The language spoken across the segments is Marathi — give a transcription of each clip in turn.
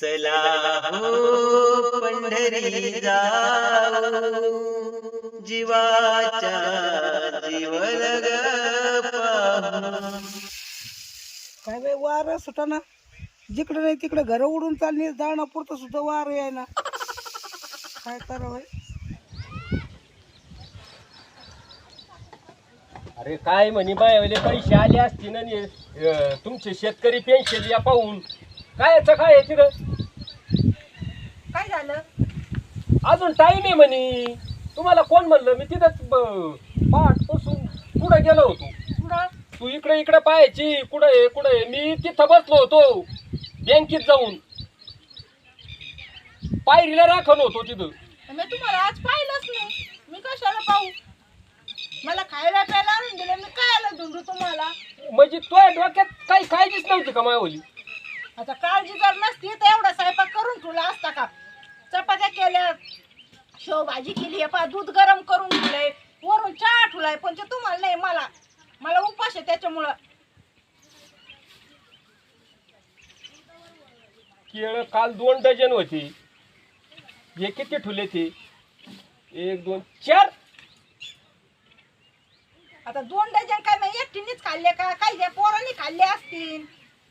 चला हो पंढरी जाऊ. जीवाच्या जीवन ग पाहू. काय बाई वार सुटा ना. जिकडे नाही तिकडे घर उडून चालली जाणं पुरतं सुद्धा वार आहे ना. काय करावं अरे काय म्हणे बायवले पैसे आले असतील ना अं, तुमचे शेतकरी पेन्शन या पाहून. काय याचं काय आहे तिथं काय झालं अजून टाइम आहे म्हणे. तुम्हाला कोण म्हणलं? मी तिथंच पाठपासून कुठं गेलो होतो. तू इकडे इकडे पाहायची. कुठं आहे कुठं आहे? मी तिथं बसलो होतो. बँकेत जाऊन. पायरीला राखण होतो तिथं. मी तुम्हाला आज पाहिलंच नाही. मी कशाला पाहू? मला खायला प्यायला आणून दिलं. मी काय आलं धुंडू तुम्हाला? म्हणजे तुझ्या डोक्यात काही काळजीच नव्हती का मायवली? आता काळजी जर नसती तर एवढा स्वयंपाक करून ठेवला असता का? चपात्या केल्या. शेवभाजी केली. आहे पा दूध गरम करून ठेवलंय. वरून चहा ठेवलाय पण ते तुम्हाला नाही मला. मला उपास आहे त्याच्यामुळं. केळ काल दोन डझन होते. हे किती ठुले ते? एक दोन चार. आता दोन डझन काय मी एकटीनेच खाल्ले का? काही पोरांनी खाल्ले असतील.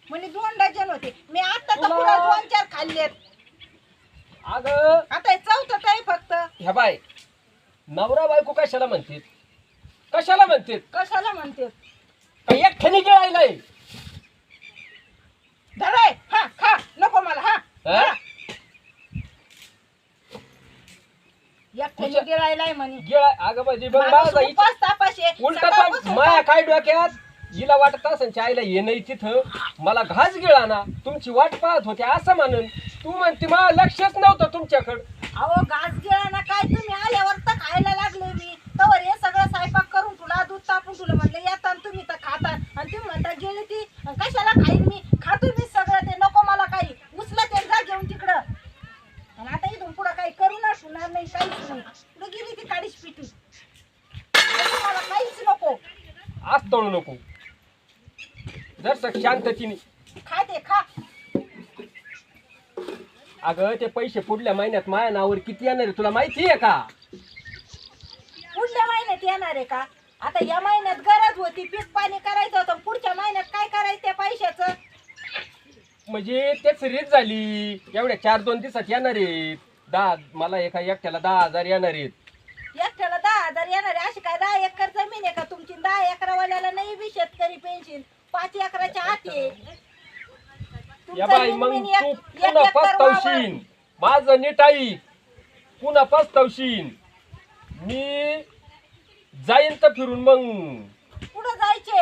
म्हणजे दोन डझन होते. मी आता तर दोन चार खाल्लेत. अग. आता हे चौथं आहे फक्त. ह्या बाय नवरा बायको कशाला म्हणते कशाला म्हणते कशाला म्हणते काही एकट्याने गिळायलाय धराय हा खा. नको मला हा. हा? एकट्याने गिळायलाय म्हणे. गिळाय अगं म्हणजे माणूस माझा. उलट माया काय? डोक्यात? हिला वाटत असेल ये नाही तिथं. मला घास गिळा ना तुमची वाट पाहत होते असं म्हणून. तू म्हणते मला लक्षच नव्हतं तुमच्याकडं. अहो घास गिळाना काय तुम्ही आल्यावर तर खायला लागले मी. तवर हे सगळं स्वयंपाक करून तुला दूध तापून तुला म्हणलं येता तुम्ही तर खाता. आणि तुम्ही म्हणता गेली ती. कशाला खाईन मी? खातो मी सगळं ते नको मला काही. उचला ते जा घेऊन तिकडं. आणि आता इथून पुढं काही करू ना सुणार नाही काहीच नाही. पुढे गेली ती काडीच पिटी. मला काहीच नको. आज तळू नको. जर शांततीने. खा ते खा. अगं ते पैसे पुढल्या महिन्यात माया नावावर किती येणार आहे तुला माहिती आहे का? पुढल्या महिन्यात येणार आहे का? आता या महिन्यात गरज होती पीक पाणी करायचं होतं पुढच्या महिन्यात काय करायचं त्या पैशाचं? म्हणजे तेच रीत झाली. एवढ्या चार दोन दिवसात येणार आहेत. दहा मला एका एकट्याला दहा हजार येणार आहेत. एकट्याला दहा हजार येणार आहे. अशी काय दहा एकर जमीन आहे का तुमची? दहा एकरावाल्याला नाही बी शेतकरी पेन्शन पाच एकराच्या आत आहे. या बाई मग तू पुन्हा पस्तावशीन माझं नीट आई. पुन्हा पस्तावशीन मी जाईन तर फिरून मग. पुढं जायचे?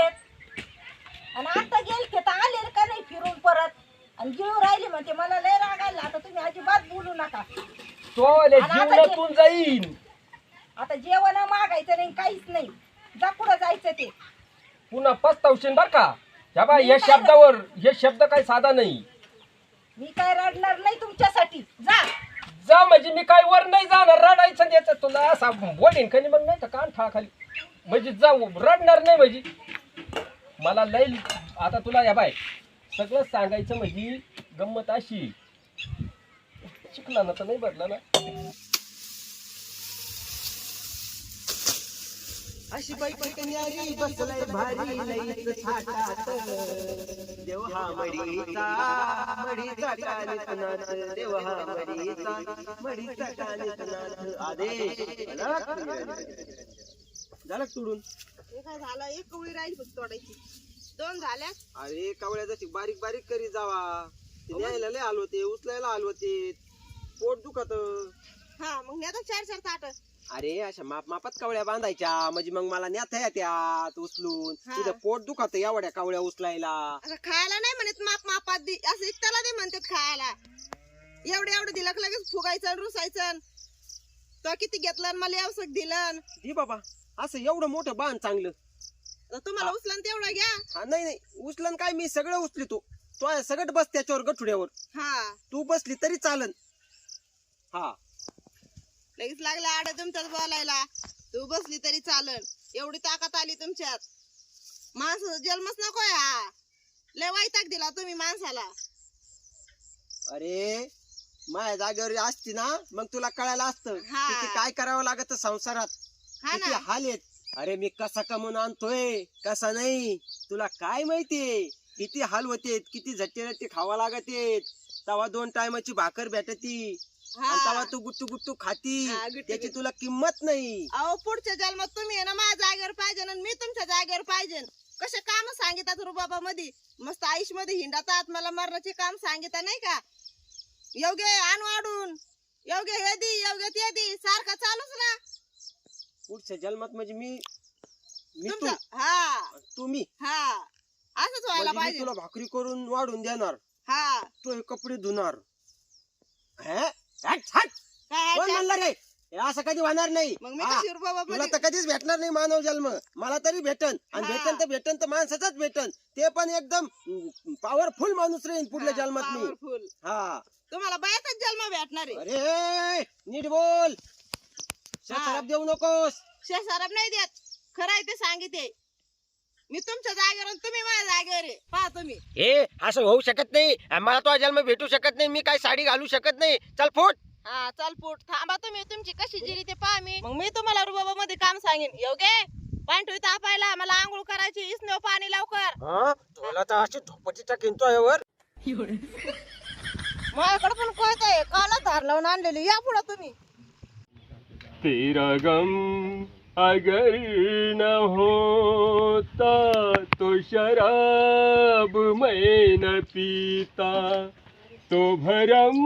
आणि आता गेलते तर आले का नाही फिरून परत? आणि गिळू राहिली म्हणते मला लय राग आला. आता तुम्ही अजिबात बोलू नका. तो आणि आता जीवनातून जाईन. आता जेवण मागायचं नाही काहीच नाही. जा पुढं जायचं ते? पुन्हा पस्तावशीन बर का? या बाई मी या शब्दावर हे शब्द काही साधा नाही. मी काय रडणार नाही तुमच्यासाठी. जा. जा म्हणजे मी काय वर नाही जाणार रडायचं द्यायचं तुला असा बोलीन का नाही मग नाही तर कान ठा खाली म्हणजे जाऊ रडणार नाही म्हणजे. मला लय आता तुला या बाय सगळं सांगायचं म्हणजे गंमत अशी. शिकला ना तर नाही बदला ना. अशी बाई न्यारी बसलाय भारी लईच थाटात. देव हा मडीचा मडीचा कानित नाच देव हा मडीचा मडीचा नाच आदेश झालं तुडून? काय झालं एक कवळी राहील फक्त तोडायची. दोन झाल्या. अरे कावळ्या जशी बारीक बारीक करी जावा. ते न्यायला लय आलो ते उचलायला आलो ते पोट दुखत. हा मग नेता चार चार ताट अरे अशा माप मापात कावळ्या बांधायच्या. म्हणजे मग मला न्याता येत्यात उचलून. हा. तुझं पोट दुखत एवढ्या कावळ्या उचलायला. असं खायला नाही म्हणत माप मापात दे असं एकट्याला दे म्हणतात खायला. एवढं एवढं दिलं की लगेच फुगायचं आणि रुसायचं. तो किती घेतलं आणि मला आवश्यक दिलं. आणि दे बाबा. असं एवढं मोठं बांध चांगलं. आता तुम्हाला उचलं तेवढं घ्या. हा नाही नाही. उचलन काय? मी सगळं उचलितो तो आहे सगळं बस त्याच्यावर गठुड्यावर. हा. तू बसली तरी चालन. हा. लगेच लागला आड तुमच्यात बोलायला. तू बसली तरी चालन. एवढी ताकद आली तुमच्यात. माणसाचा जन्मच नको हा. लय वाईटाक दिला तुम्ही माणसाला. अरे माझ्या जागेवर असती ना मग तुला कळायला असतं. हा. किती काय करावं लागत संसारात? हा किती ना. हाल आहेत. अरे मी कसा कमवून आणतोय कसा नाही? तुला काय माहितीये किती हाल होते किती झट्टे रट्टे खावा लागते तवा दोन टायमाची भाकर भेटती. आणि हा. तवा तू गुट्टू गुट्टू खाती. गुट्टू त्याची. तुला किंमत नाही. अहो पुढच्या जन्मात तुम्ही आहे ना माझ्या जागेवर पाहिजे आणि मी तुमच्या जागेवर पाहिजे. कसे काम सांगिततात रुबाबा मध्ये मस्त आयुषमध्ये हिंडातात मला मरणाचे काम सांगितलं नाही का? योग्य आण वाढून योग्य हे दी योग्य ते दी. सारखं चालूच ना. पुढच्या जन्मात म्हणजे मी मी तू तुमचं हा. तुम्ही. हा. असंच व्हायला म्हणजे मी पाहिजे. तुला भाकरी करून वाढून देणार. हा. तो हे कपडे धुणार. हे? हट, हट. काय कोण अच्छा? म्हणलं रे? हे असं कधी होणार नाही. मग मी हा. कशी रुबाबा तुला मध्ये? तर कधीच भेटणार नाही मानव जन्म. मला तरी भेटन. आणि हा. भेटन तर भेटन तर माणसाचाच भेटन. ते पण एकदम पॉवरफुल माणूस राहील पुढल्या जन्मात मी. हा. तुम्हाला बायाचाच जन्म भेटणार आहे. अरे नीट बोल. शराब देऊ नकोस. शेसारब नाही देत. खरं आहे ते सांगिते मी तुमच्या जागेवर आणि तुम्ही माझ्या जागेवर आहे. पहा तुम्ही. हे असं होऊ शकत नाही. मला तो जन्म भेटू शकत नाही. मी काय साडी घालू शकत नाही. चल फुट. हा चल पुट थांबा तुम्ही. तुमची कशी जिरी ते पहा मी. मग मी तुम्हाला रुबाबा मध्ये काम सांगेन. योगे पांढरी तापायला. मला आंघोळ करायची. इसनो पाणी लवकर. हा? तुला तर अशी धोपटी टाकीन तो यावर. माझ्याकडे पण कळत आहे. कानात धार लावून आणलेली. या पुढे तुम्ही. तेरा गम अगर न होता तो शराब मैं न पीता तो भरम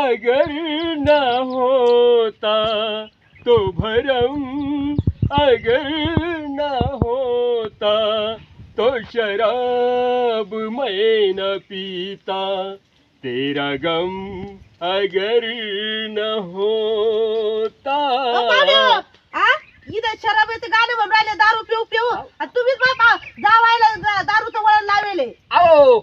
अगर न होता तो भरम अगर न होता तो शराब मैं न पीता तेरा गम अगर न होता इथं शराब येते गाणे म्हणून राहिले दारू पिऊ पिऊ. आणि तुम्हीच बाबा जावायला दारूचं वळण लावेले. अहो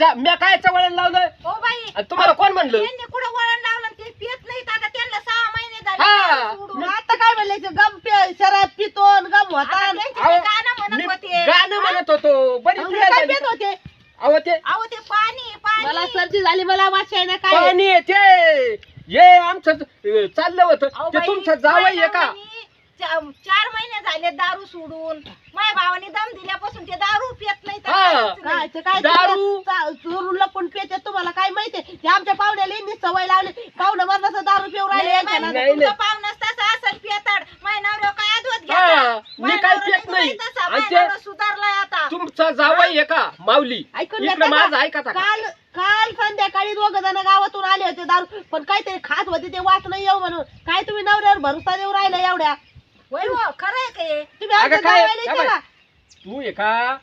जा म्या काय वळण लावलं हो बाई आणि तुम्हाला कोण म्हणलं? त्यांनी कुठं वळण लावलं? ते पियत नाहीत आता त्यांना सहा महिने हा. झाले सोडून. आता काय म्हणले ते गम पे शराब पितो आणि गम होता. आता त्यांचे ते गाणं म्हणत मी होते. गाणं म्हणत होतो. हे काय झाली. पित होते? अहो ते अहो ते पाणी पाणी. मला सर्दी झाली मला वाचाय ना काय? पाणी आहे ते. ये आमचं अं, चाललं होतं. अहो ते बाई, तुमचं जावई आहे का? चार महिने झाले दारू सोडून माझ्या भावाने दम दिल्यापासून ते दारू पियत नाही तर हा. काहीच नाही. काय ते काय दारू. चोरून लपून पिते तुम्हाला काय माहितीये ते आमच्या पाहुण्याला इंनी सवय लावली पाहुणं मरणाचं दारू पिऊ राहिले नाही यांच्या बाई, नादात. नाही, तुमचा नाही. पाहुणाच तसा असेल पियताड माझ्या नवऱ्यावर काय अद्वत हा, मी काय पित नाही. आणि ते- सुधारलाय आता तुमचा जावई आहे का माऊली ऐकून इकडं? माझं ऐका का काल काल संध्याकाळी दोघ जण गावातून आले होते दारू पण काहीतरी खात होते ते वाट नाही येऊ म्हणून काय तुम्ही नवऱ्यावर भरोसा देऊ राहिला एवढ्या होय हो खरं आहे काय तुम्ही अगं आमच्या काय- जावयाला काय विचारा. तू आहे का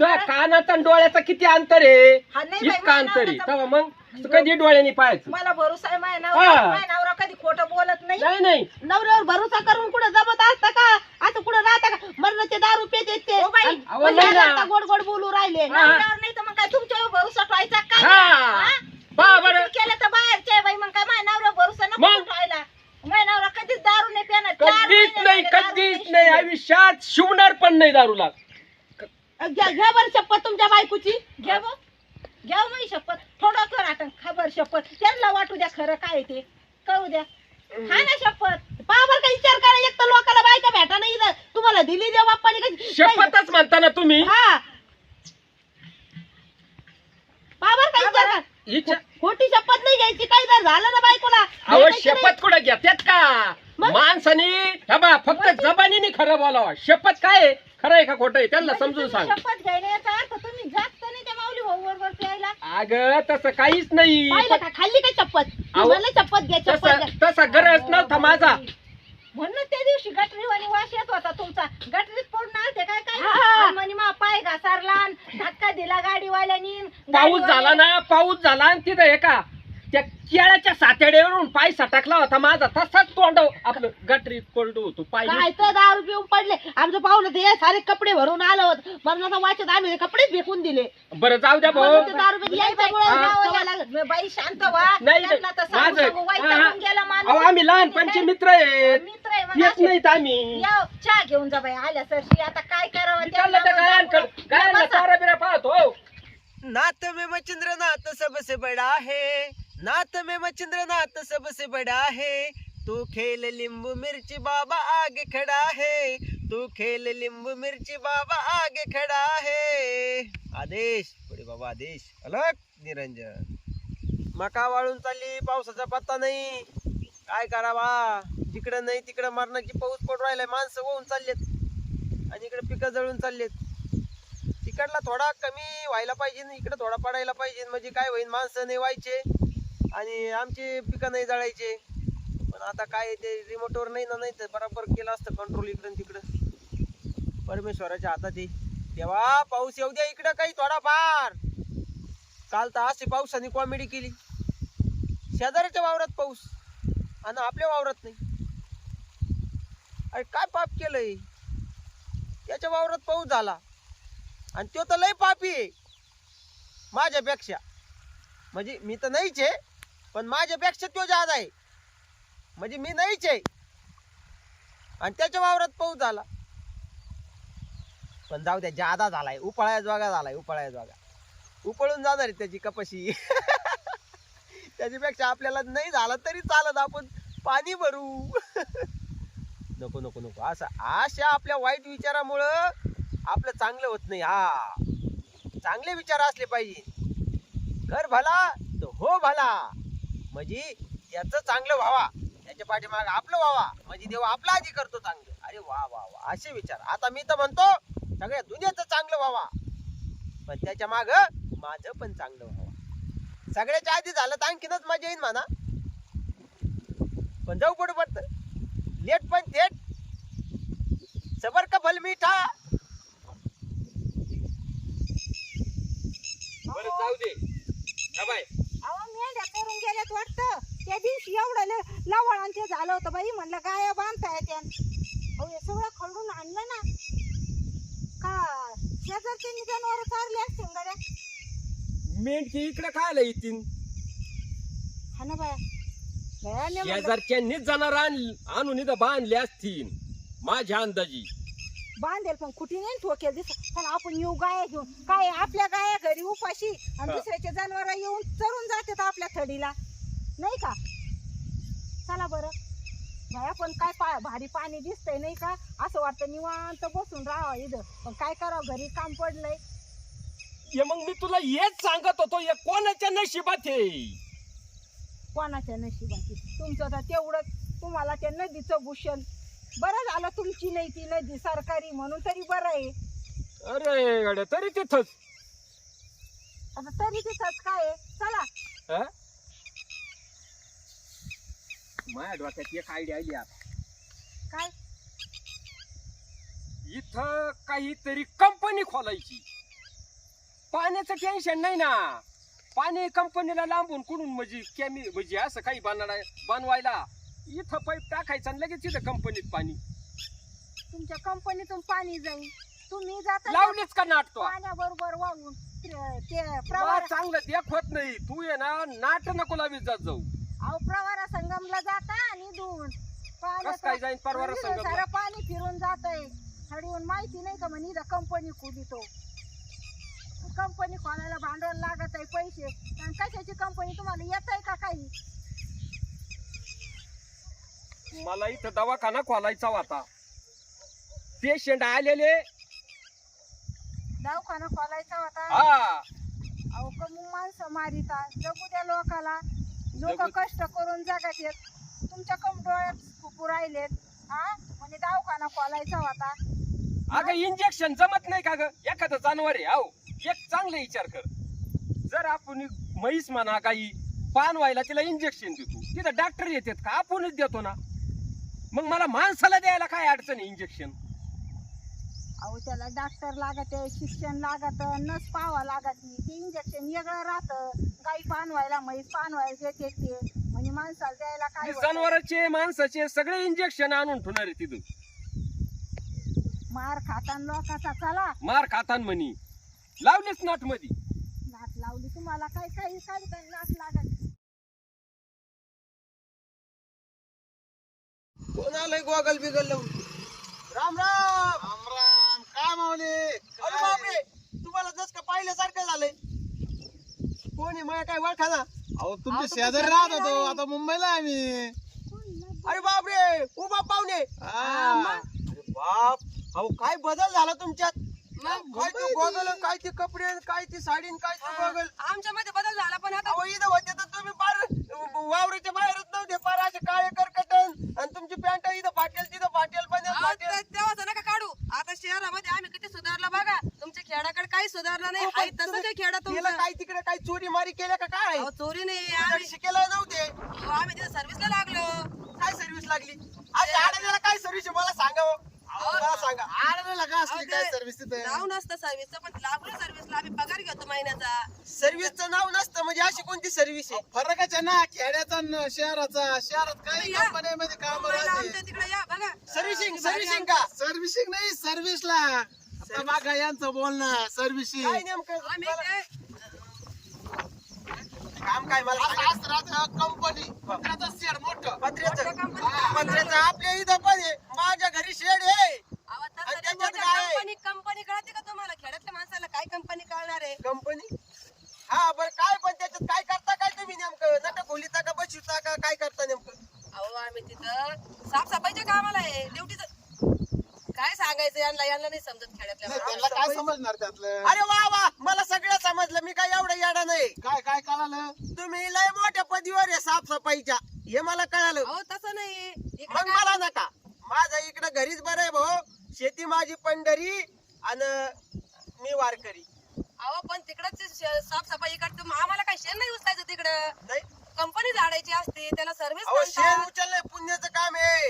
तुझ्या कानाचा आणि डोळ्याचा किती अंतर आहे हा, नाही बाई, इतका अंतर आहे तेव्हा मग तू कधी डोळ्याने पाहायचं मला भरोसा आहे माझ्या हा. नवरा माझ्या नवरा कधी खोटं बोलत नाही नाही नाही नवऱ्यावर भरोसा करून कुठं जमत असतं का असं कुठं राहता का मरणाचे दारू पेते ते हो बाई, आणि अहो, नाही ना. आता गोड गोड बोलू राहिले हा. नवऱ्यावर नाही तर मग काय तुमच्यावर भरोसा ठेवायचा काय हा. हा? पहा बरं तुम्ही केलं तर बाहेरचे बाई मग काय माझ्या नवऱ्यावर भरोसा नको मग? ठेवायला माझ्या नवरा कधीच दारू नाही पिणार चार कधीच महिने नाही झाले दारू कधीच नाही. आयुष्यात शिवणार पण नाही दारूला. घ्या घ्या बरं शपथ तुमच्या बायकोची. घ्या बघ घ्या मी शपथ. थोडं कर आता. खबर शपथ. त्यांना वाटू द्या खरं काय ते. कळू द्या. हा ना शपथ. पावर का विचार करा. एक तर लोकांना बायका भेटा नाही इथं. तुम्हाला दिली देव बाप्पाने कशी? शपथच म्हणताना तुम्ही. हा. पावर का विचार करा. हिच्या- खोटी शपथ नाही घ्यायची काही जर झालं ना बायकोला. अहो भेटायची नाही. शपथ कुठं घेतात का? मग? माणसाने हे बा फक्त जबानीने खरं बोलावा. शपथ काय आहे? खरं आहे का खोटं आहे? त्यांना म्हणजे समजून तुम्ही सांग. शपथ घ्यायला याचा अर्थ तुम्ही जात तर नाही त्या माऊली भाऊ बरोबर प्यायला. अगं तसं काहीच नाही. पाहिलं का? खाल्ली का शपथ? अहो, शपथ घ्या शपथ तसा घ्या. तसा गरज नव्हता माझा. म्हणून त्या दिवशी गटरीवाणी वास येत होता तुमचा. गटरीत पडून आलते काय काय हा. आणि म्हणे मा पाय घासारला आणि धक्का दिला गाडीवाल्यानी पाऊस झाला ना पाऊस झाला आणि तिथं हे का त्या केळाच्या सातेड्यावरून पाय सटकला होता माझा. तसाच तोंड आपलं गटरीत पडलो होतो. पाय काय तर दारू पिऊन पडले आमचं पाहुलं ते सारे कपडे भरून आलं होतं. मरणाचा वाचत आम्ही ते कपडेच फेकून दिले. बरं जाऊ द्या भाऊ. म्हणून ते दारू पिऊन यायच्यामुळे हा. सवय लागली. बाई शांत व्हा. नाही त्यांना तर सांगू माझं सांगू हा, वैतागून हा. गेला माणूस. अहो आम्ही लहानपणचे मित्र आहेत. मित्र आहे येत. नाहीत आम्ही. या चहा घेऊन जा बाई. आल्या सरशी. आता काय करावं गायांना बसा. चारा बिरा पाहतो. हो. नात में मचिंद्र नाथ सबसे बड़ा है। नात में मचिंद्र नाथ सबसे बड़ा है। तू खेल लिंबू मिर्ची बाबा आगे खड़ा है। तू खेल लिंबू मिर्ची बाबा आगे खड़ा है। आदेश पुढे बाबा आदेश। अलग निरंजन। मका वाळून चालली पावसाचा पत्ता नाही. काय करावा? जिकडं नाही तिकडं मरणाची पाऊस पडून राहिलाय माणसं होऊन चाललेत. आणि इकडे पिकं जळून चाललेत. तिकडला थोडा कमी व्हायला पाहिजे इकडे थोडा पडायला पाहिजे. म्हणजे काय होईल माणसं नाही व्हायचे आणि आमचे पिकं नाही जळायचे. पण आता काय ते रिमोटवर नाही ना नाही तर बरोबर केलं असतं कंट्रोल इकडं तिकडं. परमेश्वराच्या हातात आहे. तेव्हा पाऊस येऊ द्या इकडं काही थोडाफार. काल तर अशी पावसाने कॉमेडी केली. शेजाऱ्याच्या वावरात पाऊस आणि आपल्या वावरात नाही. अरे काय पाप केलंय? त्याच्या वावरात पाऊस झाला. आणि तो तर लय पापी आहे. माझ्यापेक्षा. म्हणजे मी तर नाहीच आहे पण माझ्यापेक्षा तो जादा आहे. म्हणजे मी नाहीच आहे. आणि त्याच्या वावरात पाऊस झाला. पण जाऊ द्या जादा झालाय. उपाळ्या वागा झालाय उपाळ्या जोगा उपळून जाणार आहे त्याची कपाशी. त्याच्यापेक्षा आपल्याला नाही झाला तरी चालत आपण पाणी भरू. नको नको नको. असं अशा आपल्या वाईट विचारामुळं आपलं चांगलं होत नाही हा. चांगले विचार असले पाहिजे. कर भला तर हो भला. म्हणजे याचं चांगलं व्हावा. त्याच्या पाठीमाग आपलं व्हावा. म्हणजे देव आपला आधी करतो चांगलं. अरे वा वा वा. असे विचार. आता मी तर म्हणतो सगळ्या दुनियाचं चांगलं व्हावा. पण त्याच्या माग माझं पण चांगलं व्हावं. सगळ्याच्या आधी झालं तर आणखीनच मजा येईन म्हणा. पण जाऊ पडू पडत. लेट पण थेट. सबर का फल मीठा बरं जाऊ दे. हा बाय. अहो मेंढ्या करून गेल्यात वाटतं. त्या दिवशी एवढं ल- आणि ते झालं होतं बाई म्हणलं गाया बांधता येत्या अहो हे सगळं खरडून आणलं ना. का शेजारचे जनावर चारले असतील गड्या. मेंढकी इकडे खायला येतील. हा ना बाया. बाया मी म्हणलं, शेजारच्यांनीच जाणार आणून इथं बांधले असतील. माझ्या अंदाजी. बांधेल पण कुठे नाही ठोकेल दिस पण आपण येऊ गाया घेऊन. काय आपल्या गाया घरी उपाशी. आणि हा. दुसऱ्याचे जनावर येऊन चरून जातात आपल्या थडीला. नाही का? चला बरं. बाया पण काय पा भारी पाणी दिसतंय नाही का? असं वाटतं निवांत बसून राहावं इथं. पण काय करावं घरी काम पडलंय. हे मग मी तुला हेच सांगत होतो हे कोणाच्या नशिबात आहे? कोणाच्या नशिबाची तुमचं तर तेवढंच. तुम्हाला त्या नदीचं भूषण. बरं झालं तुमची नाही ती नदी सरकारी म्हणून तरी बरं आहे. अरे गड्या तरी तिथंच. आता तरी तिथंच काय आहे? चला. हा? माझ्या डोक्यात एक आयडिया आली आता. काय? इथं काहीतरी कंपनी खोलायची. पाण्याचं टेन्शन नाही ना. पाणी कंपनीला लांबून कुठून म्हणजे केमी म्हणजे असं काही बनवाय बनवायला. इथं पाईप टाकायचं आणि लगेच इथं कंपनीत पाणी. तुमच्या कंपनीतून पाणी जाईल. तुम्ही जाता लावलीच का नाटतो पाण्याबरोबर वाहून ते- ते मला प्रवार चांगलं देख होत नाही. तू ये ना नाट नको लावीत जात जाऊ. अहो प्रवारा संगमला जाता आणि धुवून. कस काय जाईन परवारा संगमला? सारं पाणी फिरून जातंय. हडीहून माहिती नाही का म्हणे इथं कंपनी खोलितो कंपनी खोलायला भांडवल लागत आहे पैसे. आणि कशाची कंपनी? तुम्हाला येत आहे का काही? मला इथं दवाखाना खोलायचा होता. पेशंट आलेले. दवाखाना खोलायचा होता. हा. अहो कमी माणसं मारिता जगू द्या लोकाला. लोक जगू- कष्ट करून जगात येत. तुमच्या कम डोळ्यात राहिलेत. हा? म्हणजे दवाखाना खोलायचा होता. अगं इंजेक्शन जमत नाही का ग? एखादं जनावर आहे अहो एक चांगले विचार कर. जर आपण म्हैस म्हणा काही पान व्हायला तिला इंजेक्शन देतो. तिथं डॉक्टर येतात का? आपणच देतो ना. मग मला माणसाला द्यायला काय अडचण इंजेक्शन अहो त्याला डॉक्टर लागत शिक्षण लागत नस पाहावा लागत नाही. ते इंजेक्शन वेगळं राहतं. गाई पानवायला म्हैस पानवायला देते ते. म्हणजे माणसाला द्यायला काय? जनावरांचे माणसाचे सगळे इंजेक्शन आणून ठेवणार आहे तिथं. मार खाताना लोकाचा चला. मार खातान म्हणी. लावलीच नाटमध्ये नाट लावली तुम्हाला काय काही काय नाट लागत कोण आलंय गोगल बिगल लावून? राम राम! राम राम. काय मावले अरे बापरे! तुम्हाला जस का पाहिल्यासारखं झालंय. कोण आहे? मला काय ओळखा ना अहो तुमच्या शेजारी राहत होतो. आता मुंबईला आहे आम्ही अरे बापरे! उभा पाहुणे. हा. अरे बाप. अहो काय बदल झाला तुमच्यात? काय ते गोगल काय ते कपडे काय ती साडी आणि काय ते गोगल? आमच्या मध्ये बदल झाला पण आता अहो इथं होते तर तुम्ही पार वावरीच्या बाहेरच नव्हते पार असे काळे करकटन आणि तुमची पॅन्ट इथं फाटेल तिथं फाटेल पण तेव्हाच नका काढू. आता शहरामध्ये आम्ही किती सुधारलं बघा. तुमच्या खेळाकडे काही सुधारलं नाही. हाय तसंच आहे खेळा तुमचं. काय तिकडे? काय चोरी मारी केल्या का काय? चोरी नाही. आम्ही शिकायला नव्हते. आम्ही तिथे सर्व्हिसला लागलो. काय सर्व्हिस लागली? अशा आडण्याला काय सर्व्हिस मला सांगा हो. मला सांगा. आडण्याला का असली काय सर्व्हिस तिथे? नाव नसतं सर्व्हिसचं पण लागलो सर्व्हिसला आम्ही पगार घेतो महिन्याचा. सर्व्हिसचं नाव नसतं म्हणजे अशी कोणती सर्व्हिस आहे? फरकच आहे ना खेड्याचा न शहराचा शहरात काही या. कंपन्यामध्ये काम मुंबईला आमच्या तिकडे या बघा. सर्व्हिसिंग सर्व्हिसिंग का? सर्व्हिसिंग नाही सर्व्हिसला आता बघा यांचं बोलणं सर्व्हिसिंग काय नेमकं? आम्ही मला- ते काम काय मला सांगा. कंपनी पत्राचं शेड मोठं. पत्र्याचं. कंपनी पत्र्याचं आपल्या इथं पण आहे. माझ्या घरी शेड आहे. आणि नाही त्याच्यात मोठ्या काय? आहे? कंपनी कंपनी कळते का तुम्हाला? खेड्यातल्या माणसाला काय कंपनी कळणार आहे? कंपनी हा बरं काय पण त्याच्यात काय करता काय तुम्ही नेमकं? खोलीता का बसविता का काय करता नेमकं? अहो आम्ही तिथं साफसफाईच्या कामाला आहे. ड्युटीचं काय सांगायचं यांना? यांना नाही समजत खेड्यातल्या नाही, माणसाला. त्यांना काय समजणार त्यातलं? अरे वा वा! मला सगळं समजलं. मी काय एवढं येडा नाही. काय काय कळालं? तुम्ही लय मोठ्या पदवीवर आहे साफसफाईच्या. हे मला कळालं. अहो तसं नाही. इकडं मग काय- मला नका. माझं इकडं घरीच बरं आहे भाऊ. शेती माझी पंढरी आणि मी वारकरी. अहो पण तिकडच साफसफाई करतो. आम्हाला काय शेण नाही उचलायचं तिकडं? नाही. कंपनी झाडायची असते त्याला सर्व्हिस शेण उचललंय पुण्याचं काम आहे.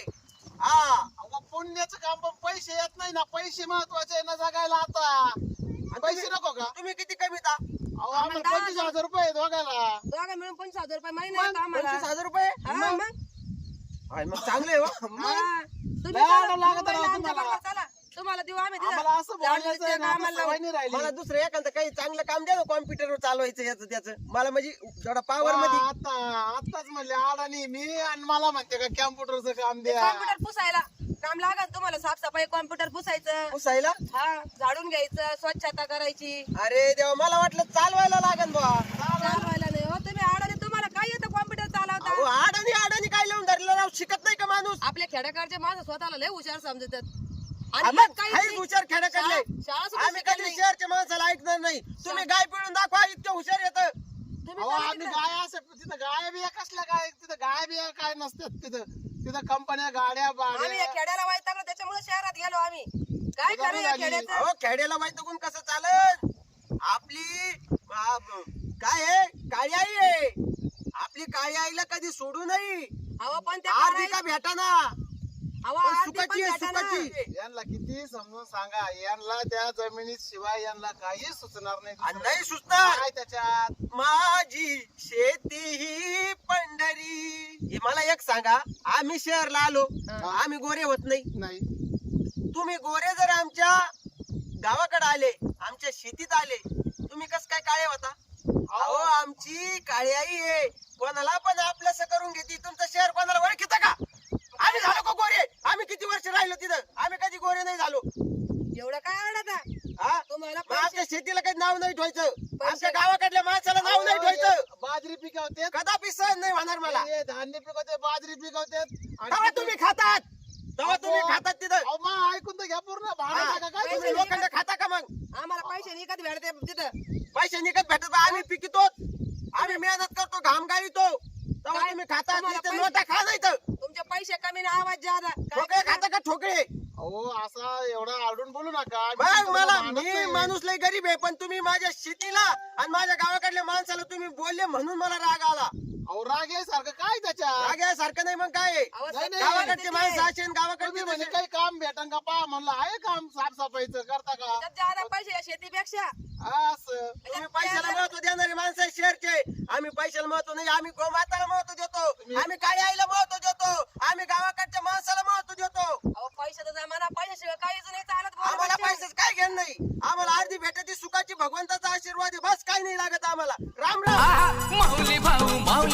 हा अहो, पुण्याचं काम पण पैसे येत नाही ना. पैसे महत्त्वाचे आहे ना जगायला आता. पैसे नको का? तुम्ही किती कमी ता? अहो आम्हाला पंचवीस हजार रुपये आहेत दोघाला. दोघा मिळून पंचवीस हजार रुपये महिना येतो आम्हाला? पंचवीस हजार रुपये? हा, मग? हाय, मग चांगले हो. मग. तुम्ही लय चला, आडं लागत मुंबईला राव आमच्या तुम्हाला. बरोबर चला. तुम्हाला देऊ आम्ही तिथं. आम्हाला असं बोलायचं आहे चालू ना इथे आता कामाला सवय नाही राहिली मला दुसरं एखादं काही चांगलं काम द्या ना कॉम्प्युटरवर चालवायचं याचं त्याचं मला म्हणजे थोडा पॉवर मध्ये आता आताच म्हणले अडाणी मी आणि मला म्हणते का कॅम्प्युटरचं काम द्या कॉम्प्युटर पुसायला काम लागत तुम्हाला साफसफाई कॉम्प्युटर पुसायचं पुसायला हा झाडून घ्यायचं स्वच्छता करायची अरे देवा मला वाटलं चालवायला लागन बा चालवायला खेड्याकडचे माणसं स्वतःला लय हुशार समजतात. मग. हुशार खेड्या काढले शाळा- शाळा सुद्धा आम्ही शिकत कधी नाही. शहरच्या माणसाला ऐकणार नाही. तुम्ही गाय पिळून दाखवा इतकं हुशार येतं. तुम्ही अहो आम्ही. गाय असं तिथं गाय बिया कसल्या गाय तिथं गाय बिया काय नसतात तिथं. तिथं कंपन्या गाड्या आम्ही या बाड्या खेड्याला त्याच्यामुळे शहरात गेलो आम्ही. काय खरं या नाही आली. खेड्याचं? अहो खेड्याला माहीत कोण कसं चालत? आपली आ, काय आहे? काळी आई आहे. आपली काळी आईला कधी सोडू नाही. अहो पण त्या आर्धी काळात- का भेटाना अहो, पण आरती पण सुखाची आहे. सुखाची यांना किती समजून सांगा. यांना त्या जमिनीत शिवाय यांना काही सुचणार नाही आणि. नाही सुचणार. काय त्याच्यात. माझी शेती ही पंढरी. हे मला एक सांगा. आम्ही शहरला आलो. आम्ही गोरे होत नाही. नाही. तुम्ही गोरे जर आमच्या गावाकडे आले आमच्या शेतीत आले तुम्ही कस काय काळे होता? अहो आमची काळी आई आहे. कोणाला पण आपलंस करून घेते. तुमचं शहर कोणाला ओळखीत का? आम्ही झालो का गोरे? आम्ही किती वर्ष राहिलो तिथं? आम्ही कधी गोरे नाही झालो. एवढं काय हा? तुम्हाला आमच्या शेतीला काही नाव नाही ठेवायचं. आमच्या गावाकडल्या माणसाला नाव नाही ठेवायचं. बाजरी पिकवते कदापि सहन नाही होणार मला. हे धान्य पिकवते बाजरी पिकवते तेव्हा तुम्ही खातात. तेव्हा तुम्ही खातात तिथं. अहो, मग ऐकून तर घ्या पूर्ण. भाडं हा, टाका काय तुम्ही तुम्ही? लोखंड खाता का मग? आम्हाला पैसे निघत भेटते तिथं. पैसे निघत भेटत आम्ही पिकितो. आम्ही मेहनत करतो घाम गाळीतो तेव्हा काय? तुम्ही खातात तुम्हाला इथं पैसे- नोटा खा नाही तर तुमचे पैसे कमी ना आवाज जादा ठोकळे खाता का ठोकळे? अहो असा एवढा आडून बोलू नका. मी मला मानत मी नाही. माणूस लय गरीब आहे पण तुम्ही माझ्या शेतीला आणि माझ्या गावाकडल्या माणसाला तुम्ही बोलले म्हणून मला राग आला. अहो राग यासारखं काय त्याच्यात? राग यासारखं नाही मग काय? आहे? अहो, नाही, नाही. गावाकडचे माणसं असेल तुम्ही गावाकडचे म्हणे तसे. काही काम भेटन का? पहा म्हणलं आहे काम साफसफाईचं करता का? त्यात जादा पैसे या शेतीपेक्षा. असं. तुम्ही पैशाला महत्त्व देणारे माणसं आहे शहरचे आम्ही पैशाला महत्त्व नाही आम्ही गोमाताला महत्त्व देतो. आम्ही काळी आईला महत्त्व देतो. आम्ही गावाकडच्या माणसाला महत्त्व देतो. अहो पैशाचा जमाना पैशाशिवाय काहीच नाही चालत बोला आम्हाला. पैसेच काय घेणं नाही. आम्हाला अर्धी भेटती सुखाची भगवंताचा आशीर्वाद आहे. बस काही नाही लागत आम्हाला. राम राम. माऊली भाऊ माऊली